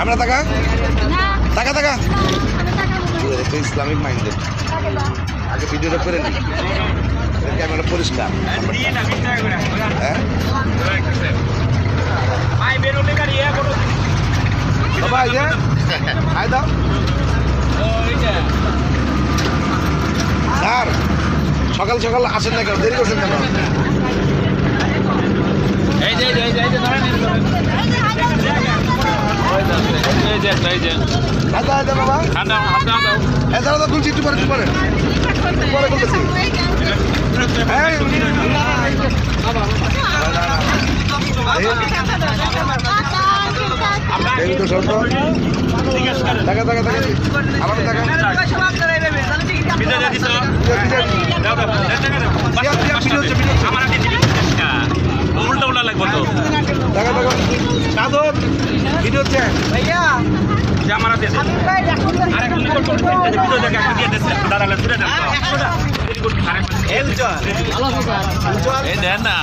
আমরা টাকা টাকা টাকা ইসলামিক মাইন্ডে আগে ভিডিওটা করে নিই ক্যামেরা পরিষ্কার। হ্যাঁ? আয় দাও। স্যার সকাল সকাল আসেন না কেন? দেরি করছেন কেন? একটা, এই যে। দাও দাও বাবা? ঠান্ডা হাত দাও দাও হ্যাঁ একটু পরে একটু পরে। পরে আমার উল্টা উল্টা লাগবে তো। টাকা কাদর ভিডিও হচ্ছে যে আমার হাতে আছে। আরে কোন কোন ভিডিও দেখে একটা দিয়ে দিছে দাঁড়ালে ছুড়ে দেন তো। এই দেন না।